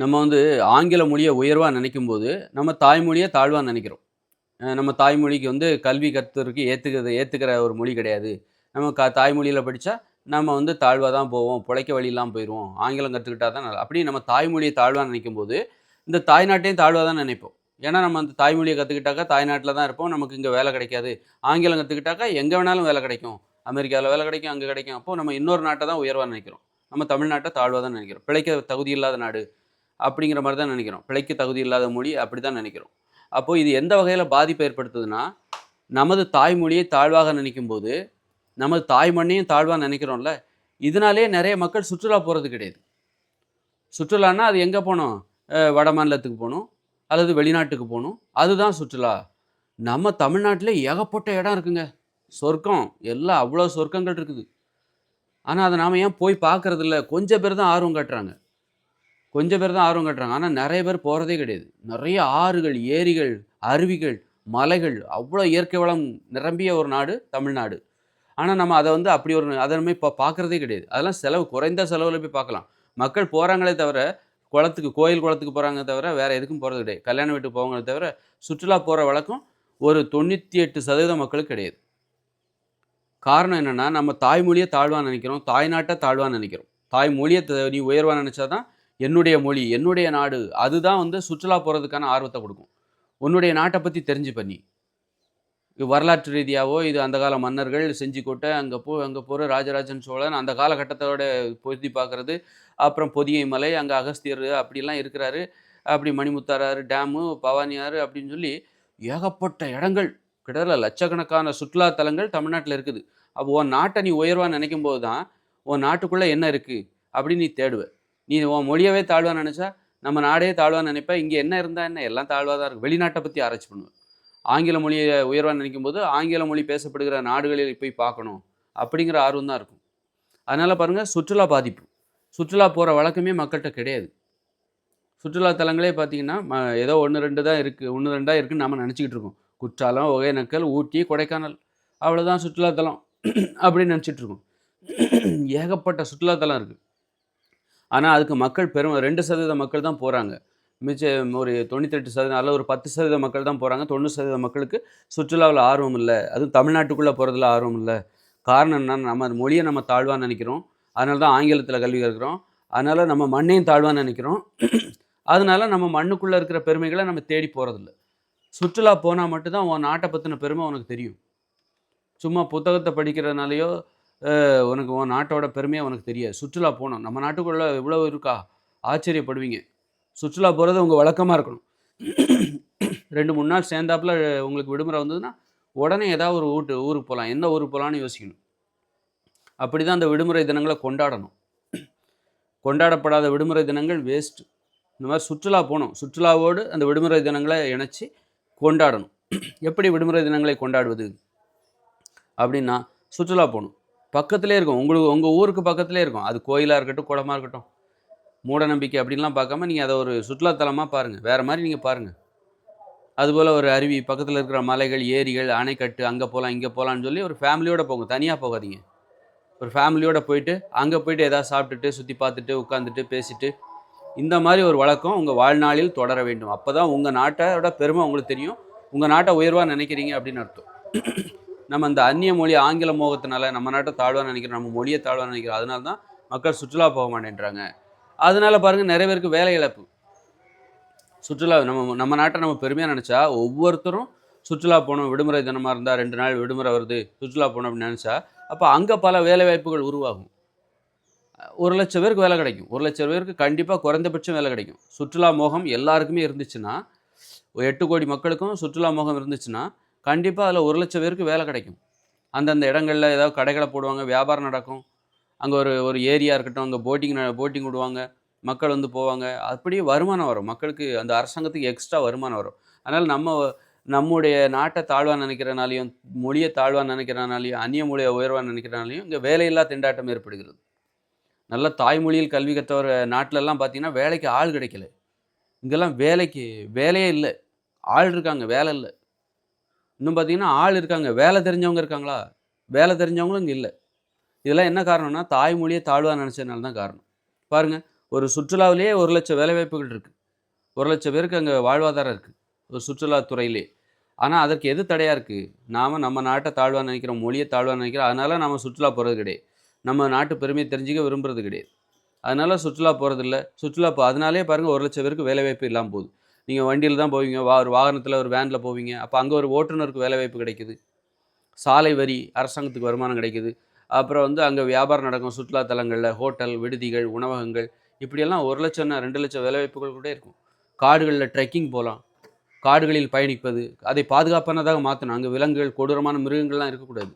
நம்ம வந்து ஆங்கில மொழியை உயர்வாக நினைக்கும் போது நம்ம தாய்மொழியை தாழ்வாக நினைக்கிறோம். நம்ம தாய்மொழிக்கு வந்து கல்வி கற்றுறதுக்கு ஏற்றுக்கிறது ஏற்றுக்கிற ஒரு மொழி கிடையாது. நம்ம க தாய்மொழியில் படித்தா நம்ம வந்து தாழ்வாக தான் போவோம் பிழைக்க வழியெல்லாம் போயிடுவோம் ஆங்கிலம் கற்றுக்கிட்டா தான் நல்லா. அப்படி நம்ம தாய்மொழியை தாழ்வாக நினைக்கும் போது இந்த தாய்நாட்டையும் தாழ்வாக தான் நினைப்போம். ஏன்னா நம்ம அந்த தாய்மொழியை கற்றுக்கிட்டாக்கா தாய்நாட்டில் தான் இருப்போம் நமக்கு இங்கே வேலை கிடைக்காது. ஆங்கிலம் கற்றுக்கிட்டாக்கா எங்கே வேணாலும் வேலை கிடைக்கும். அமெரிக்காவில் வேலை கிடைக்கும் அங்கே கிடைக்கும். அப்போ நம்ம இன்னொரு நாட்டை தான் உயர்வாக நினைக்கிறோம். நம்ம தமிழ்நாட்டை தாழ்வாக தான் நினைக்கிறோம். பிழைக்க தகுதி இல்லாத நாடு. அப்படிங்கிற மாதிரி தான் நினைக்கிறோம். பிழைக்க தகுதி இல்லாத மொழி அப்படி தான் நினைக்கிறோம். அப்போது இது எந்த வகையில் பாதிப்பை ஏற்படுத்துதுன்னா நமது தாய்மொழியை தாழ்வாக நினைக்கும் போது நமது தாய் மண்ணையும் தாழ்வாக நினைக்கிறோம்ல இதனாலே நிறைய மக்கள் சுற்றுலா போகிறது கிடையாது. சுற்றுலான்னா அது எங்கே போகணும் வட மாநிலத்துக்கு போகணும் அல்லது வெளிநாட்டுக்கு போகணும் அதுதான் சுற்றுலா. நம்ம தமிழ்நாட்டில் ஏகப்பட்ட இடம் இருக்குங்க. சொர்க்கம் எல்லாம் அவ்வளோ சொர்க்கங்கள் இருக்குது. ஆனால் அதை நாம் ஏன் போய் பார்க்கறது கொஞ்சம் பேர் தான் ஆர்வம் காட்டுறாங்க. கொஞ்சம் பேர் தான் ஆர்வம் காட்டுறாங்க. ஆனால் நிறைய பேர் போகிறதே கிடையாது. நிறைய ஆறுகள் ஏரிகள் அருவிகள் மலைகள் அவ்வளோ இயற்கை வளம் நிரம்பிய ஒரு நாடு தமிழ்நாடு. ஆனால் நம்ம அதை வந்து அப்படி ஒரு அதை நம்ம இப்போ பார்க்குறதே கிடையாது. அதெல்லாம் செலவு குறைந்த செலவில் போய் பார்க்கலாம். மக்கள் போகிறாங்களே தவிர குளத்துக்கு கோயில் குளத்துக்கு போகிறாங்க தவிர வேறு எதுக்கும் போகிறது கிடையாது. கல்யாண வீட்டுக்கு போவாங்களே தவிர சுற்றுலா போகிற வழக்கம் ஒரு தொண்ணூற்றி எட்டு சதவீதம் மக்களுக்கு கிடையாது. காரணம் என்னென்னா நம்ம தாய்மொழியை தாழ்வாக நினைக்கிறோம். தாய்நாட்டை தாழ்வாக நினைக்கிறோம். தாய்மொழியை நீ உயர்வாக நினச்சா தான் என்னுடைய மொழி என்னுடைய நாடு அதுதான் வந்து சுற்றுலா போகிறதுக்கான ஆர்வத்தை கொடுக்கும். உன்னுடைய நாட்டை பற்றி தெரிஞ்சு பண்ணி. இது வரலாற்று ரீதியாவோ இது அந்த கால மன்னர்கள் செஞ்சிக்கோட்டை அங்கே போ அங்கே போகிற ராஜராஜன் சோழன் அந்த காலகட்டத்தோட பொருத்தி பார்க்குறது அப்புறம் பொதியை மலை அங்கே அகஸ்தியர் அப்படிலாம் இருக்கிறாரு. அப்படி மணிமுத்தாரார் டேமு பவானியார் அப்படின்னு சொல்லி ஏகப்பட்ட இடங்கள் கிட்டத்தட்ட லட்சக்கணக்கான சுற்றுலா தலங்கள் தமிழ்நாட்டில் இருக்குது. அப்போ உன் நாட்டை நீ உயர்வாக நினைக்கும் போது தான் உன் நாட்டுக்குள்ளே என்ன இருக்குது அப்படின்னு நீ தேடுவ. நீ உன் மொழியவே தாழ்வாக நினச்சா நம்ம நாடே தாழ்வாக நினைப்பேன். இங்கே என்ன இருந்தால் என்ன? எல்லாம் தாழ்வாக தான் இருக்கும். வெளிநாட்டை பற்றி ஆராய்ச்சி பண்ணுவேன். ஆங்கில மொழியை உயர்வாக நினைக்கும் போது ஆங்கில மொழி பேசப்படுகிற நாடுகளில் போய் பார்க்கணும் அப்படிங்கிற ஆர்வம் தான் இருக்கும். அதனால் பாருங்கள் சுற்றுலா பாதிப்பு. சுற்றுலா போகிற வழக்கமே மக்கள்கிட்ட கிடையாது. சுற்றுலா தலங்களே பார்த்தீங்கன்னா ம- ஏதோ ஒன்று ரெண்டு தான் இருக்குது ஒன்று ரெண்டாக இருக்குன்னு நம்ம நினச்சிக்கிட்டு இருக்கோம். குற்றாலம் ஒகேனக்கல் ஊட்டி கொடைக்கானல். அவ்வளோதான் சுற்றுலாத்தலம் அப்படின்னு நினச்சிட்ருக்கோம் ஏகப்பட்ட சுற்றுலாத்தலம் இருக்குது ஆனால் அதுக்கு மக்கள் பெரும் ரெண்டு சதவீத மக்கள் தான் போகிறாங்க மிச்சம் ஒரு தொண்ணூத்தெட்டு சதவீதம் அல்ல ஒரு பத்து சதவீத மக்கள் தான் போகிறாங்க தொண்ணூறு சதவீத மக்களுக்கு சுற்றுலாவில் ஆர்வம் இல்லை. அதுவும் தமிழ்நாட்டுக்குள்ளே போகிறதுல ஆர்வம் இல்லை. காரணம் என்னென்னா நம்ம மொழியை நம்ம தாழ்வாக நினைக்கிறோம். அதனால தான் ஆங்கிலத்தில் கல்வி கற்கிறோம். அதனால் நம்ம மண்ணையும் தாழ்வாக நினைக்கிறோம். அதனால நம்ம மண்ணுக்குள்ளே இருக்கிற பெருமைகளை நம்ம தேடி போகிறதில்ல சுற்றுலா போனால் மட்டும்தான் உன் நாட்டை பற்றின பெருமை உனக்கு தெரியும். சும்மா புத்தகத்தை படிக்கிறதுனாலையோ உனக்கு உன் நாட்டோட பெருமையாக உனக்கு தெரியாது. சுற்றுலா போகணும். நம்ம நாட்டுக்குள்ளே இவ்வளோ இருக்கா? ஆச்சரியப்படுவீங்க. சுற்றுலா போகிறது உங்கள் வழக்கமாக இருக்கணும். ரெண்டு மூணு நாள் சேர்ந்தாப்புல உங்களுக்கு விடுமுறை வந்ததுன்னா உடனே ஏதாவது ஒரு ஊட்டு ஊருக்கு போகலாம் எந்த ஊருக்கு போகலான்னு யோசிக்கணும். அப்படி தான் அந்த விடுமுறை தினங்களை கொண்டாடணும். கொண்டாடப்படாத விடுமுறை தினங்கள் வேஸ்ட் இந்த மாதிரி சுற்றுலா போகணும். சுற்றுலாவோடு அந்த விடுமுறை தினங்களை இணைச்சி கொண்டாடணும். எப்படி விடுமுறை தினங்களை கொண்டாடுவது? அப்படின்னா சுற்றுலா போகணும். பக்கத்திலே இருக்கும். உங்களுக்கு உங்கள் ஊருக்கு பக்கத்திலே இருக்கும். அது கோயிலாக இருக்கட்டும் குளமாக இருக்கட்டும். மூட நம்பிக்கை அப்படின்லாம் பார்க்காம நீங்கள் அதை ஒரு சுற்றுலாத்தலமாக பாருங்கள் வேறு மாதிரி நீங்கள் பாருங்கள் அதுபோல் ஒரு அருவி பக்கத்தில் இருக்கிற மலைகள் ஏரிகள் அணைக்கட்டு அங்கே போகலாம் இங்கே போகலான்னு சொல்லி ஒரு ஃபேமிலியோடு போங்க. தனியாக போகாதீங்க. ஒரு ஃபேமிலியோடு போயிட்டு அங்கே போயிட்டு எதாவது சாப்பிட்டுட்டு சுற்றி பார்த்துட்டு உட்காந்துட்டு பேசிட்டு இந்த மாதிரி ஒரு வழக்கம் உங்கள் வாழ்நாளில் தொடர வேண்டும். அப்போ தான் உங்கள் நாட்டோட பெருமை உங்களுக்கு தெரியும். உங்கள் நாட்டை உயர்வாக நினைக்கிறீங்க அப்படின்னு அர்த்தம். நம்ம அந்த அந்நிய மொழி ஆங்கில மோகத்தினால நம்ம நாட்டை தாழ்வாக நினைக்கிறோம் நம்ம மொழியை தாழ்வாக நினைக்கிறோம். அதனால தான் மக்கள் சுற்றுலா போக மாட்டேன்றாங்க. அதனால பாருங்கள் நிறைய பேருக்கு வேலை இழப்பு. சுற்றுலா நம்ம நம்ம நாட்டை நம்ம பெருமையாக நினச்சா ஒவ்வொருத்தரும் சுற்றுலா போகணும் விடுமுறை தினமாக இருந்தால் ரெண்டு நாள் விடுமுறை வருது சுற்றுலா போகணும் அப்படின்னு நினச்சா அப்போ அங்கே பல வேலை வாய்ப்புகள் உருவாகும். ஒரு லட்சம் பேருக்கு வேலை கிடைக்கும். ஒரு லட்சம் பேருக்கு கண்டிப்பாக குறைந்தபட்சம் வேலை கிடைக்கும். சுற்றுலா மோகம் எல்லாருக்குமே இருந்துச்சுன்னா ஒரு எட்டு கோடி மக்களுக்கும் சுற்றுலா மோகம் இருந்துச்சுன்னா கண்டிப்பாக அதில் ஒரு லட்சம் பேருக்கு வேலை கிடைக்கும். அந்தந்த இடங்களில் ஏதாவது கடைகளை போடுவாங்க வியாபாரம் நடக்கும். அங்கே ஒரு ஒரு ஏரியா இருக்கட்டும் அங்கே போட்டிங் போட்டிங் விடுவாங்க மக்கள் வந்து போவாங்க. அப்படியே வருமானம் வரும். மக்களுக்கு அந்த அரசாங்கத்துக்கு எக்ஸ்ட்ரா வருமானம் வரும். அதனால் நம்ம நம்முடைய நாட்டை தாழ்வாக நினைக்கிறனாலையும் மொழியை தாழ்வாக நினைக்கிறனாலையும் அந்நிய மொழியை உயர்வாக நினைக்கிறனாலையும் இங்கே வேலையில்லா திண்டாட்டம் ஏற்படுகிறது. நல்ல தாய்மொழியில் கல்வி கற்றவர் நாட்டிலெல்லாம் பார்த்தீங்கன்னா வேலைக்கு ஆள் கிடைக்கல. இங்கெல்லாம் வேலைக்கு வேலையே இல்லை. ஆள் இருக்காங்க வேலை இல்லை. இன்னும் பார்த்தீங்கன்னா ஆள் இருக்காங்க. வேலை தெரிஞ்சவங்க இருக்காங்களா? வேலை தெரிஞ்சவங்களும் இங்கே இல்லை. இதெல்லாம் என்ன காரணம்னா தாய்மொழியை தாழ்வாக நினச்சதுனால தான் காரணம். பாருங்கள் ஒரு சுற்றுலாவிலேயே ஒரு லட்சம் வேலைவாய்ப்புகள் இருக்குது ஒரு லட்சம் பேருக்கு அங்கே வாழ்வாதாரம் இருக்குது ஒரு சுற்றுலாத்துறையிலே. ஆனால் அதற்கு எது தடையாக இருக்குது நாம் நம்ம நாட்டை தாழ்வாக நினைக்கிறோம் மொழியை தாழ்வாக நினைக்கிறோம். அதனால் நம்ம சுற்றுலா போகிறது கிடையாது. நம்ம நாட்டு பெருமையை தெரிஞ்சுக்க விரும்புறது கிடையாது. அதனால சுற்றுலா போகிறதில்ல சுற்றுலா போ அதனாலே பாருங்கள் ஒரு லட்சம் பேருக்கு வேலைவாய்ப்பு இல்லாமல் போகுது. நீங்கள் வண்டியில் தான் போவீங்க வா ஒரு வாகனத்தில் ஒரு வேனில் போவீங்க. அப்போ அங்கே ஒரு ஓட்டுநருக்கு வேலைவாய்ப்பு கிடைக்குது. சாலை வரி அரசாங்கத்துக்கு வருமானம் கிடைக்குது. அப்புறம் வந்து அங்கே வியாபாரம் நடக்கும் சுற்றுலா தலங்களில் ஹோட்டல் விடுதிகள் உணவகங்கள். இப்படியெல்லாம் ஒரு லட்சம்னா ரெண்டு லட்சம் வேலைவாய்ப்புகள் கூட இருக்கும். காடுகளில் ட்ரெக்கிங் போகலாம் காடுகளில் பயணிப்பது அதை பாதுகாப்பானதாக மாற்றணும் அங்கே விலங்குகள் கொடூரமான மிருகங்கள்லாம் இருக்கக்கூடாது.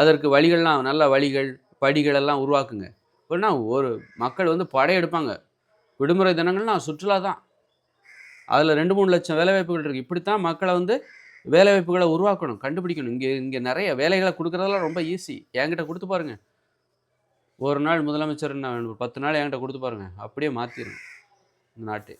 அதற்கு வழிகள்லாம் நல்ல வழிகள் படிகள் எல்லாம் உருவாக்குங்க. ஏன்னா ஒரு மக்கள் வந்து படையெடுப்பாங்க. விடுமுறை தினங்கள்லாம் சுற்றுலா தான். அதில் ரெண்டு மூணு லட்சம் வேலைவாய்ப்புகள் இருக்குது இப்படித்தான் மக்களை வந்து வேலைவாய்ப்புகளை உருவாக்கணும் கண்டுபிடிக்கணும். இங்கே இங்கே நிறைய வேலைகளை கொடுக்குறதெல்லாம் ரொம்ப ஈஸி என்கிட்ட கொடுத்து பாருங்கள் ஒரு நாள் முதலமைச்சர் நான் பத்து நாள் என்கிட்ட கொடுத்து பாருங்கள் அப்படியே மாற்றிடுங்க இந்த நாட்டு.